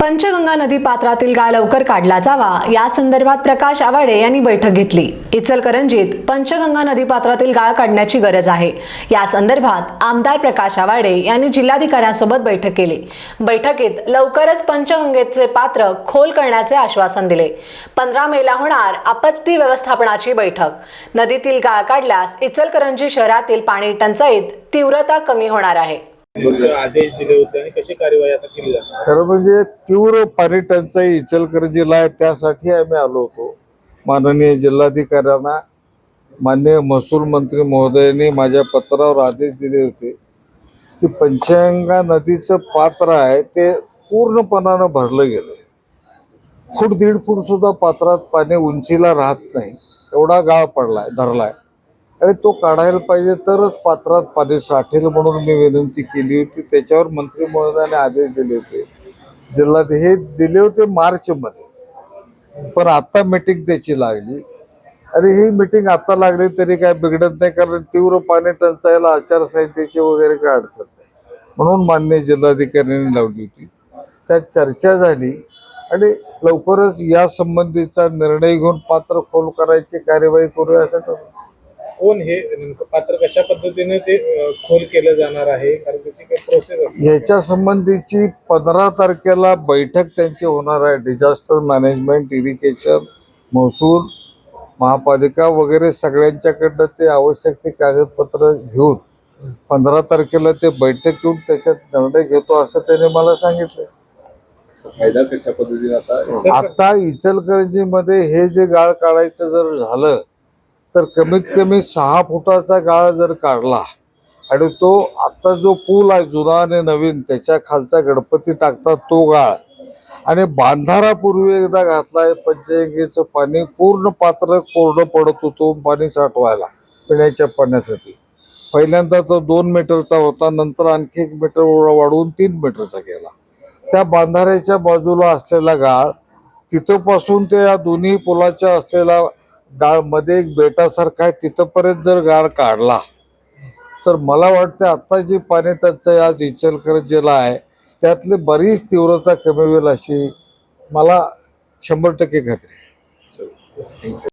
पंचगंगा नदी पात्रातील गाळ लवकर काढला जावा. या संदर्भात प्रकाश आवाडे यांनी बैठक घेतली. इचलकरंजीत पंचगंगा नदी पात्रातील गाळ काढण्याची गरज आहे. या संदर्भात आमदार प्रकाश आवाडे यांनी जिल्हाधिकाऱ्यांसोबत बैठक केली. बैठकीत लवकरच पंचगंगेचे पात्र खोल करण्याचे आश्वासन दिले. पंधरा मेला होणार आपत्ती व्यवस्थापनाची बैठक. नदीतील गाळ काढल्यास इचलकरंजी शहरातील पाणी टंचाईत तीव्रता कमी होणार आहे. आदेश दिले होते आणि कशी कार्यवाही आता केली जाते? खरं म्हणजे तीव्र पाणी टंचाई इचलकरंजीला आहे त्यासाठी आम्ही आलो होतो. माननीय जिल्हाधिकाऱ्यांना माननीय महसूल मंत्री महोदयांनी माझ्या पत्रावर आदेश दिले होते की पंचगंगा नदीचं पात्र आहे ते पूर्णपणानं भरलं गेलं फूट दीड फूट सुद्धा पात्रात पाणी उंचीला राहत नाही. एवढा गाळ पडलाय धरलाय. आणि तो काढायला पाहिजे तरच पात्रात पाणी साठेल म्हणून मी विनंती केली होती. त्याच्यावर मंत्री महोदयाने आदेश दिले होते. जिल्हा हे दिले होते मार्च मध्ये पण आता मीटिंग त्याची लागली. आणि ही मीटिंग आता लागली तरी काय बिघडत नाही कारण तीव्र पाणी टंचाईला आचारसंहितेची वगैरे काय अडचण नाही. म्हणून मान्य जिल्हाधिकाऱ्यांनी लावली होती. त्यात चर्चा झाली. आणि लवकरच या संबंधीचा निर्णय घेऊन पात्र खोल करायची कार्यवाही करूया असं ठरवलं. कोण हे नेमकं पात्र कशा पद्धतीने ते खोल केलं जाणार आहे? कारण त्याची काही प्रोसेस असते याच्या संबंधीची पंधरा तारखेला बैठक त्यांची होणार आहे. डिझास्टर मॅनेजमेंट इरिगेशन महसूल महापालिका वगैरे सगळ्यांच्याकडनं ते आवश्यक ते कागदपत्र घेऊन पंधरा तारखेला ते बैठक घेऊन त्याच्यात निर्णय घेतो असं त्याने मला सांगितलं फायदा कशा पद्धतीने आता? आता इचलकरंजीमध्ये हे जे गाळ काढायचं जर झालं तर कमीत कमी सहा फुटाचा गाळ जर काढला आणि तो आता जो पूल आहे जुना आणि नवीन त्याच्या खालचा गणपती टाकतात तो गाळ. आणि बांधारापूर्वी एकदा घातलाय पंचगंगेचं पाणी पूर्ण पात्र कोरडं पडत होतो पाणी साठवायला पिण्याच्या पाण्यासाठी. पहिल्यांदा तो दोन मीटरचा होता नंतर आणखी एक मीटर वाढवून तीन मीटरचा केला. त्या बांधाऱ्याच्या बाजूला असलेला गाळ तिथंपासून ते या दोन्ही पुलाच्या असलेला डाळमध्ये एक बेटासारखा आहे तिथपर्यंत जर गाळ काढला तर मला वाटतं आता जी पाणी टंचाई आज इचलकरंजीला आहे त्यातली बरीच तीव्रता कमी होईल अशी मला शंभर टक्के खात्री आहे.